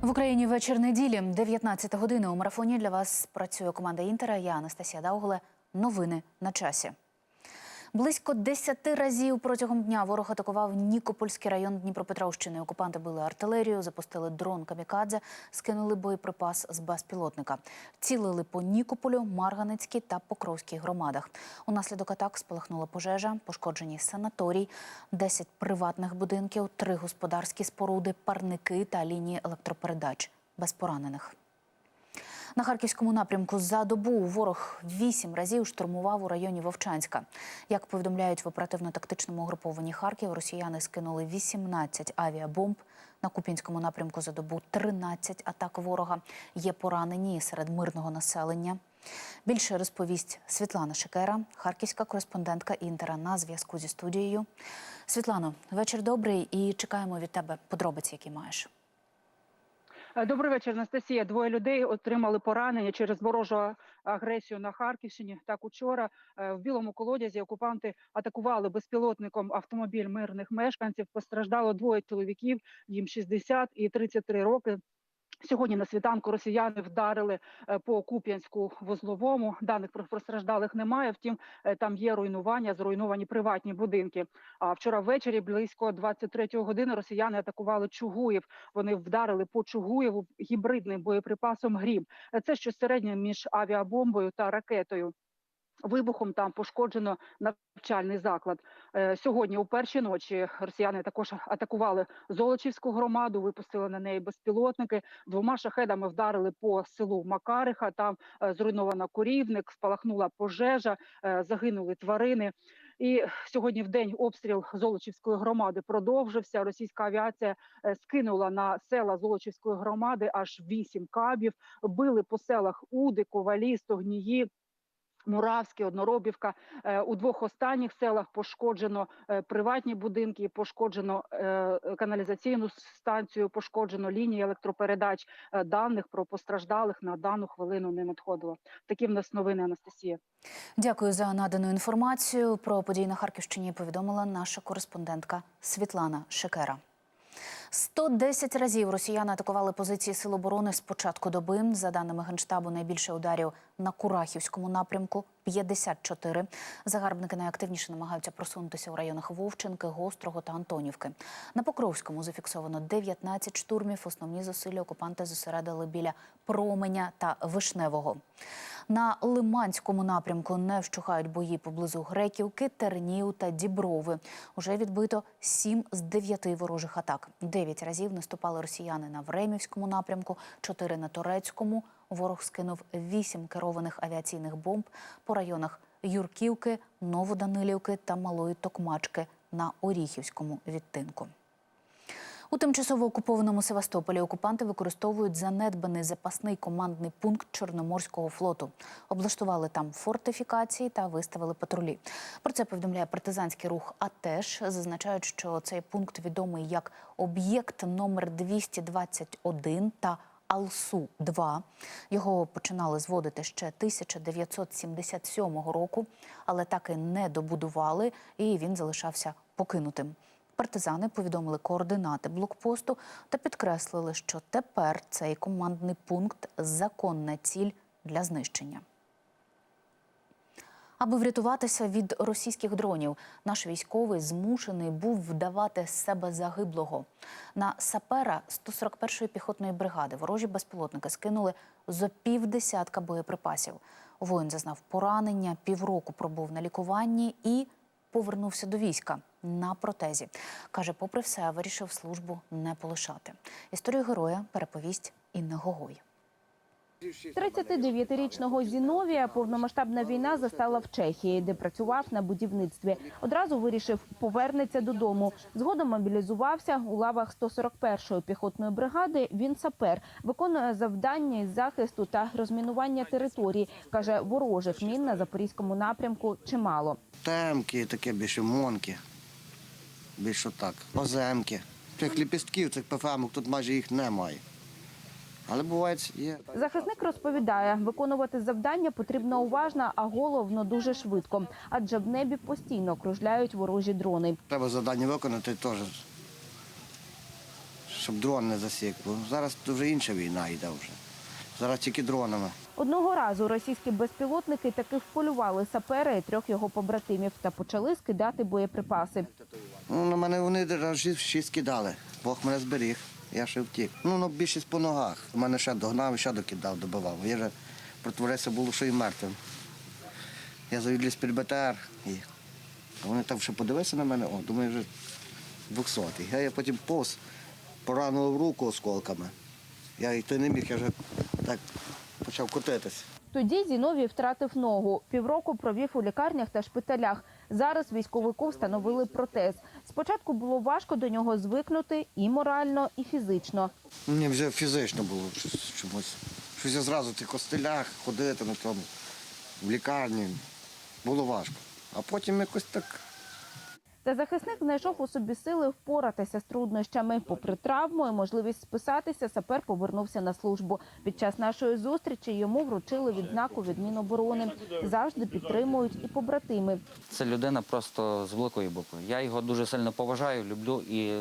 В Україні вечір неділі, 19 години. У марафоні для вас працює команда Інтера. Я Анастасія Даугле. Новини на часі. Близько 10 разів протягом дня ворог атакував Нікопольський район Дніпропетровщини. Окупанти били артилерію, запустили дрон камікадзе, скинули боєприпас з безпілотника. Цілили по Нікополю, Марганецькій та Покровській громадах. Унаслідок атак спалахнула пожежа, пошкоджені санаторій, 10 приватних будинків, 3 господарські споруди, парники та лінії електропередач. Без поранених. На харківському напрямку за добу ворог вісім разів штурмував у районі Вовчанська. Як повідомляють в оперативно-тактичному угрупованні Харків, росіяни скинули 18 авіабомб. На Купінському напрямку за добу 13 атак ворога. Є поранені серед мирного населення. Більше розповість Світлана Шикера, харківська кореспондентка Інтера на зв'язку зі студією. Світлано, вечір добрий і чекаємо від тебе подробиці, які маєш. Е, Добрий вечір, Анастасія. Двоє людей отримали поранення через ворожу агресію на Харківщині. Так учора е, в білому колодязі окупанти атакували безпілотником автомобіль мирних мешканців. Постраждало двоє чоловіків, їм 60 і 33 роки. Сьогодні на світанку росіяни вдарили е, по Куп'янську вузловому. Даних про постраждалих немає. Втім, е, там є руйнування, зруйновані приватні будинки. А вчора ввечері, близько 23 години, росіяни атакували Чугуїв. Вони вдарили по Чугуєву гібридним боєприпасом Грім. Е, Це щось середнє між авіабомбою та ракетою. Вибухом там пошкоджено навчальний заклад. Е, Сьогодні, у першій ночі, росіяни також атакували Золочівську громаду, випустили на неї безпілотники. Двома шахедами вдарили по селу Макариха. Там е, зруйновано корівник, спалахнула пожежа, е, загинули тварини. І сьогодні в день обстріл Золочівської громади продовжився. Російська авіація скинула на села Золочівської громади аж вісім кабів. Били по селах Уди, Ковалі, Стогнії. Муравське, Одноробівка. Е, У двох останніх селах пошкоджено е, приватні будинки, пошкоджено е, каналізаційну станцію, пошкоджено лінії електропередач. Даних про постраждалих на дану хвилину не надходило. Такі в нас новини, Анастасія. Дякую за надану інформацію. Про події на Харківщині повідомила наша кореспондентка Світлана Шекера. 110 разів росіяни атакували позиції сил оборони з початку доби. За даними генштабу, найбільше ударів на Курахівському напрямку 54. Загарбники найактивніше намагаються просунутися у районах Вовченки, Гострого та Антонівки. На Покровському зафіксовано 19 штурмів. Основні зусилля окупанти зосередили біля Променя та Вишневого. На Лиманському напрямку не вщухають бої поблизу Греківки, Тернів та Діброви. Уже відбито 7 з 9 ворожих атак. 9 разів наступали росіяни на Времівському напрямку, 4 на Турецькому. Ворог скинув 8 керованих авіаційних бомб по районах Юрківки, Новоданилівки та Малої Токмачки на Оріхівському відтинку. У тимчасово окупованому Севастополі окупанти використовують занедбаний запасний командний пункт Чорноморського флоту. Облаштували там фортифікації та виставили патрулі. Про це повідомляє партизанський рух. А теж зазначають, що цей пункт відомий як об'єкт номер 221 та Алсу 2 Його починали зводити ще 1977 року, але так і не добудували, і він залишався покинутим. Партизани повідомили координати блокпосту та підкреслили, що тепер цей командний пункт законна ціль для знищення. Аби врятуватися від російських дронів, наш військовий змушений був вдавати з себе загиблого. На сапера 141-ї піхотної бригади ворожі безпілотники скинули зо півдесятка боєприпасів. Воїн зазнав поранення, півроку пробув на лікуванні і повернувся до війська на протезі. Каже, попри все, вирішив службу не полишати. Історію героя переповість Інна Гогой. 39-річного Зіновія повномасштабна війна застала в Чехії, де працював на будівництві. Одразу вирішив повернеться додому. Згодом мобілізувався у лавах 141-ї піхотної бригади. Він сапер виконує завдання із захисту та розмінування території. каже, ворожих мін на запорізькому напрямку чимало. Темки, таке більше монки. Більше так. Оземки. Тих ліпістків, цих ПФМок тут майже їх немає. Але буває, є. Захисник розповідає, виконувати завдання потрібно уважно, а головно дуже швидко, адже в небі постійно кружляють ворожі дрони. Треба завдання виконати теж. щоб дрон не засік. Бо зараз вже інша війна йде вже. Зараз тільки дронами. Одного разу російські безпілотники таки вполювали сапера і трьох його побратимів та почали скидати боєприпаси. Ну, на мене вони шість кидали. Бог мене зберіг. Я ще втік. Ну, ну більшість по ногах. У мене ще догнав ще докидав, добивав. Я вже протворився було, що і мертвим. Я завідліз під БТР. І вони там ще подивилися на мене, о, думаю, вже двохсотий. Я, я потім повз, поранив руку осколками. Я йти не міг, я вже так почав котитись. Тоді Зіновій втратив ногу. Півроку провів у лікарнях та шпиталях. Зараз військовику встановили протез. Спочатку було важко до нього звикнути і морально, і фізично. Мені вже фізично було щось- чомусь. Щось я зразу в тих костелях ходити на тому, в лікарні. Було важко. А потім якось так. Та захисник знайшов у собі сили впоратися з труднощами. Попри травму і можливість списатися, сапер повернувся на службу. Під час нашої зустрічі йому вручили відзнаку від Міноборони. Завжди підтримують і побратими. Це людина просто з великої букви. Я його дуже сильно поважаю, люблю і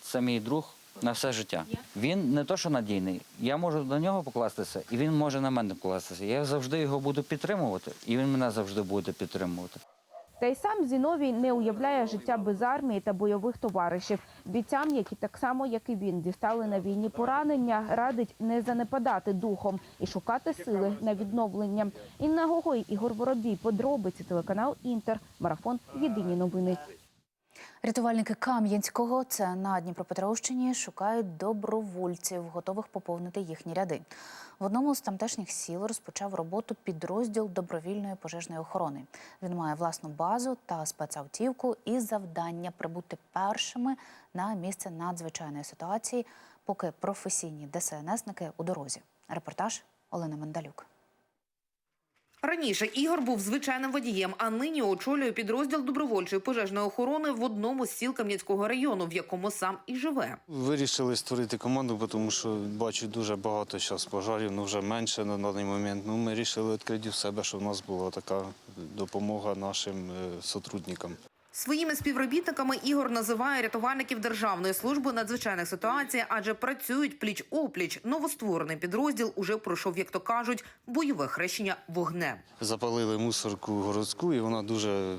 це мій друг на все життя. Він не то, що надійний. Я можу до нього покластися, і він може на мене покластися. Я завжди його буду підтримувати, і він мене завжди буде підтримувати. Та й сам Зіновій не уявляє життя без армії та бойових товаришів. Бійцям, які так само, як і він, дістали на війні поранення, радить не занепадати духом і шукати сили на відновлення. Інна Гогой, Ігор Воробій, подробиці телеканал Інтер, марафон. Єдині новини. Рятувальники Кам'янського, це на Дніпропетровщині, шукають добровольців, готових поповнити їхні ряди. В одному з тамтешніх сіл розпочав роботу підрозділ добровільної пожежної охорони. Він має власну базу та спецавтівку і завдання прибути першими на місце надзвичайної ситуації, поки професійні ДСНСники у дорозі. Репортаж Олени Мендалюк. Раніше Ігор був звичайним водієм, а нині очолює підрозділ добровольчої пожежної охорони в одному з сіл Кам'янського району, в якому сам і живе. Вирішили створити команду, тому що бачу дуже багато зараз пожарів, ну вже менше на даний момент. Ну, ми вирішили відкрити в себе, щоб в нас була така допомога нашим е, сотрудникам. Своїми співробітниками Ігор називає рятувальників Державної служби надзвичайних ситуацій, адже працюють пліч-опліч. Новостворений підрозділ уже пройшов, як то кажуть, бойове хрещення вогнем. Запалили мусорку городську, і вона дуже е,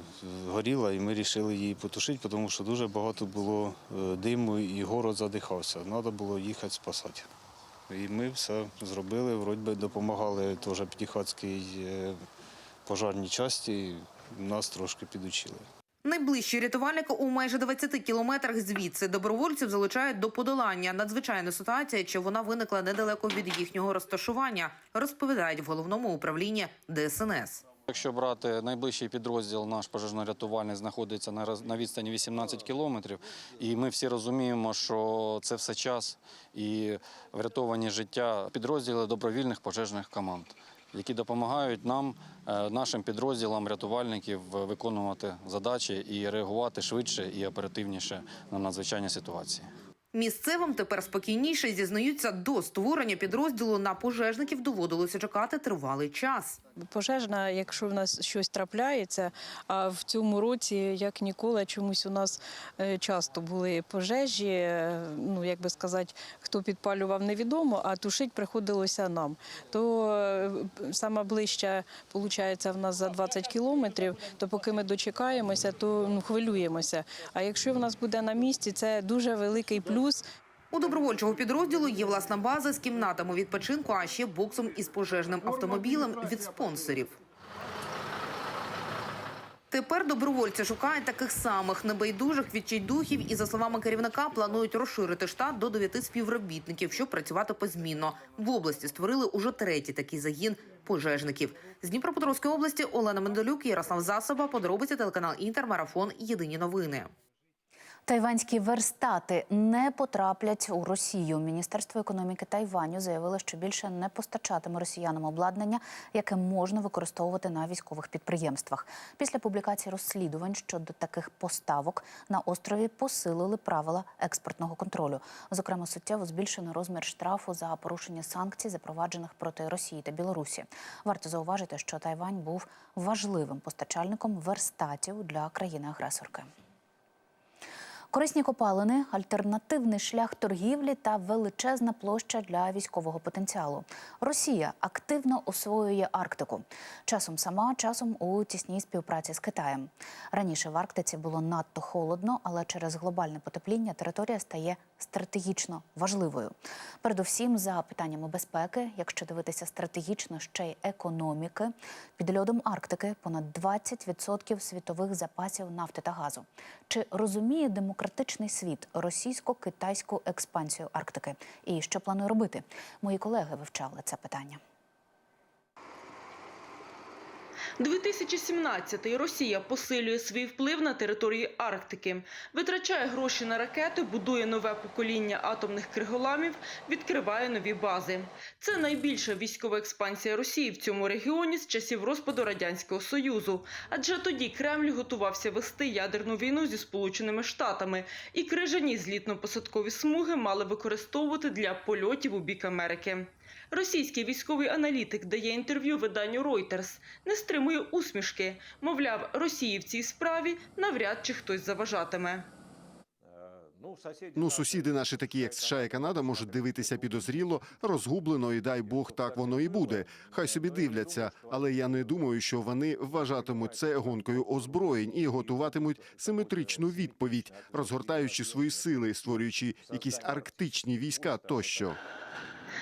горіла, і ми вирішили її потушити, тому що дуже багато було е, диму і город задихався. Треба було їхати спасати. І ми все зробили, вроді би допомагали теж П'ятихатській е, пожарній часті, нас трошки підучили. Найближчі рятувальники у майже 20 кілометрах звідси. Добровольців залучають до подолання. Надзвичайної ситуації, чи вона виникла недалеко від їхнього розташування, розповідають в головному управлінні ДСНС. Якщо брати найближчий підрозділ, наш пожежно-рятувальний знаходиться на відстані 18 кілометрів, і ми всі розуміємо, що це все час і врятовані життя підрозділи добровільних пожежних команд, які допомагають нам, е, нашим підрозділам рятувальників, е, виконувати задачі і реагувати швидше і оперативніше на надзвичайні ситуації. Місцевим тепер спокійніше зізнаються, до створення підрозділу на пожежників доводилося чекати тривалий час. пожежна, якщо в нас щось трапляється, а в цьому році, як ніколи, чомусь у нас е, часто були пожежі. е, Ну як би сказати, хто підпалював, невідомо, а тушить приходилося нам. То е, сама ближча, виходить, в нас за 20 кілометрів. То поки ми дочекаємося, то ну, хвилюємося. А якщо в нас буде на місці, це дуже великий плюс. У добровольчого підрозділу є власна база з кімнатами відпочинку, а ще боксом із пожежним автомобілем від спонсорів. Тепер добровольці шукають таких самих небайдужих відчайдухів і, за словами керівника, планують розширити штат до дев'яти співробітників, щоб працювати позмінно. В області створили уже третій такий загін пожежників. З Дніпропетровської області Олена Мендолюк, Ярослав Засоба, подробиці телеканал Інтер, Марафон, Єдині новини. Тайванські верстати не потраплять у Росію. Міністерство економіки Тайваню заявило, що більше не постачатиме росіянам обладнання, яке можна використовувати на військових підприємствах. Після публікації розслідувань щодо таких поставок на острові посилили правила експортного контролю. Зокрема, суттєво збільшено розмір штрафу за порушення санкцій, запроваджених проти Росії та Білорусі. Варто зауважити, що Тайвань був важливим постачальником верстатів для країни-агресорки. Корисні копалини, альтернативний шлях торгівлі та величезна площа для військового потенціалу. Росія активно освоює Арктику. Часом сама, часом у тісній співпраці з Китаєм. Раніше в Арктиці було надто холодно, але через глобальне потепління територія стає стратегічно важливою. Передусім, за питаннями безпеки, якщо дивитися стратегічно ще й економіки, під льодом Арктики понад 20% світових запасів нафти та газу. Чи розуміє демократичний світ російсько-китайську експансію Арктики? І що планує робити? Мої колеги вивчали це питання. 2017-й Росія посилює свій вплив на території Арктики, витрачає гроші на ракети, будує нове покоління атомних криголамів, відкриває нові бази. Це найбільша військова експансія Росії в цьому регіоні з часів розпаду радянського союзу. Адже тоді Кремль готувався вести ядерну війну зі Сполученими Штатами, і крижані злітно-посадкові смуги мали використовувати для польотів у бік Америки. Російський військовий аналітик дає інтерв'ю виданню Reuters, не стримує усмішки. Мовляв, Росії в цій справі навряд чи хтось заважатиме. Ну, сусіди наші, такі як США і Канада, можуть дивитися підозріло, розгублено, і дай Бог, так воно і буде. Хай собі дивляться, але я не думаю, що вони вважатимуть це гонкою озброєнь і готуватимуть симетричну відповідь, розгортаючи свої сили, створюючи якісь арктичні війська тощо.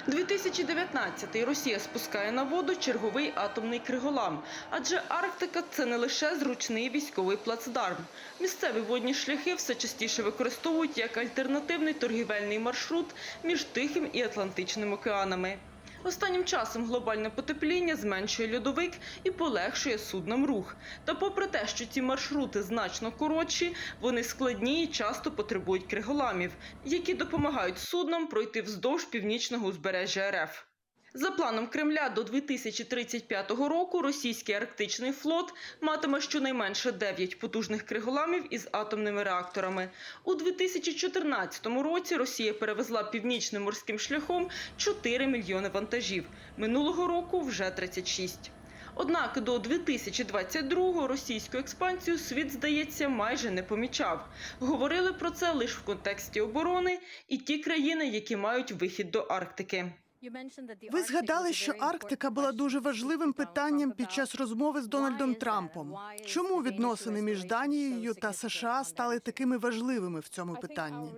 2019-й Росія спускає на воду черговий атомний криголам, адже Арктика це не лише зручний військовий плацдарм. Місцеві водні шляхи все частіше використовують як альтернативний торгівельний маршрут між Тихим і Атлантичним океанами. Останнім часом глобальне потепління зменшує льодовик і полегшує суднам рух. Та попри те, що ці маршрути значно коротші, вони складні і часто потребують криголамів, які допомагають суднам пройти вздовж північного узбережжя РФ. За планом Кремля до 2035 року російський арктичний флот матиме щонайменше 9 потужних криголамів із атомними реакторами. У 2014 році Росія перевезла північним морським шляхом 4 мільйони вантажів. Минулого року вже 36. Однак до 2022-го російську експансію світ, здається, майже не помічав. Говорили про це лише в контексті оборони і ті країни, які мають вихід до Арктики. Ви згадали, що Арктика була дуже важливим питанням під час розмови з Дональдом Трампом. Чому відносини між Данією та США стали такими важливими в цьому питанні?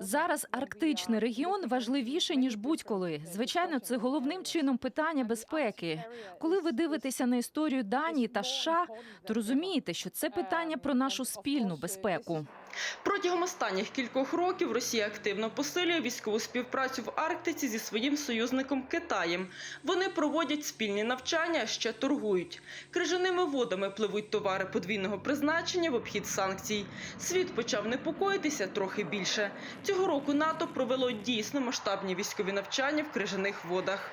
Зараз арктичний регіон важливіший ніж будь-коли. Звичайно, це головним чином питання безпеки. Коли ви дивитеся на історію Данії та США, то розумієте, що це питання про нашу спільну безпеку. Протягом останніх кількох років Росія активно посилює військову співпрацю в Арктиці зі своїм союзником Китаєм. Вони проводять спільні навчання, а ще торгують. Крижаними водами пливуть товари подвійного призначення в обхід санкцій. Світ почав непокоїтися трохи більше. Цього року НАТО провело дійсно масштабні військові навчання в крижаних водах.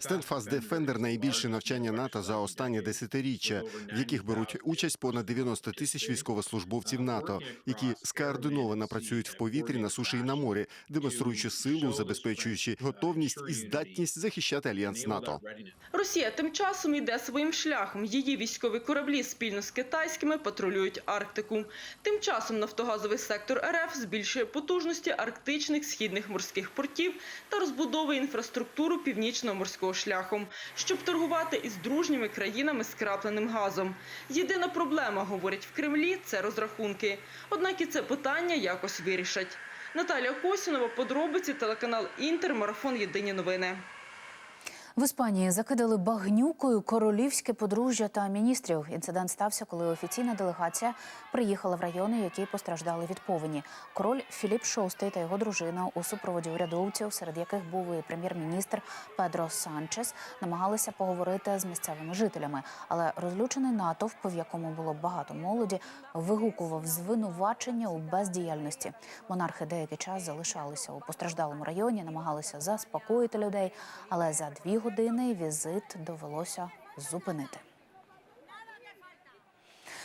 Steadfast Defender – найбільше навчання НАТО за останнє десятиріччя, в яких беруть участь понад 90 тисяч військовослужбовців НАТО, які скоординовано працюють в повітрі, на суші і на морі, демонструючи силу, забезпечуючи готовність і здатність захищати альянс НАТО. Росія тим часом йде своїм шляхом. Її військові кораблі спільно з китайськими патрулюють Арктику. Тим часом нафтогазовий сектор РФ збільшує потужності арктичних східних морських портів та розбудовує інфраструктуру північного морського шляху, щоб торгувати із дружніми країнами скрапленим газом. Єдина проблема, говорять в Кремлі, це розрахунки. Однак і це питання якось вирішать. Наталія Косінова, подробиці, телеканал Інтер, марафон Єдині новини. В Іспанії закидали багнюкою королівське подружжя та міністрів. Інцидент стався, коли офіційна делегація приїхала в райони, які постраждали від повені. Король Філіп VI та його дружина у супроводі урядовців, серед яких був і прем'єр-міністр Педро Санчес, намагалися поговорити з місцевими жителями. Але розлючений натовп, в якому було багато молоді, вигукував звинувачення у бездіяльності. Монархи деякий час залишалися у постраждалому районі, намагалися заспокоїти людей, але за дві години візит довелося зупинити.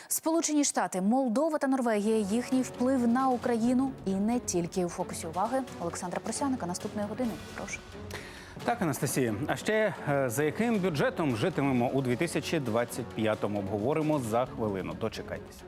Сполучені Штати, Молдова та Норвегія. Їхній вплив на Україну і не тільки у фокусі уваги. Олександра Просяника наступної години. Прошу. Так, Анастасія. А ще е, за яким бюджетом житимемо у 2025-му, обговоримо за хвилину. Дочекайтеся.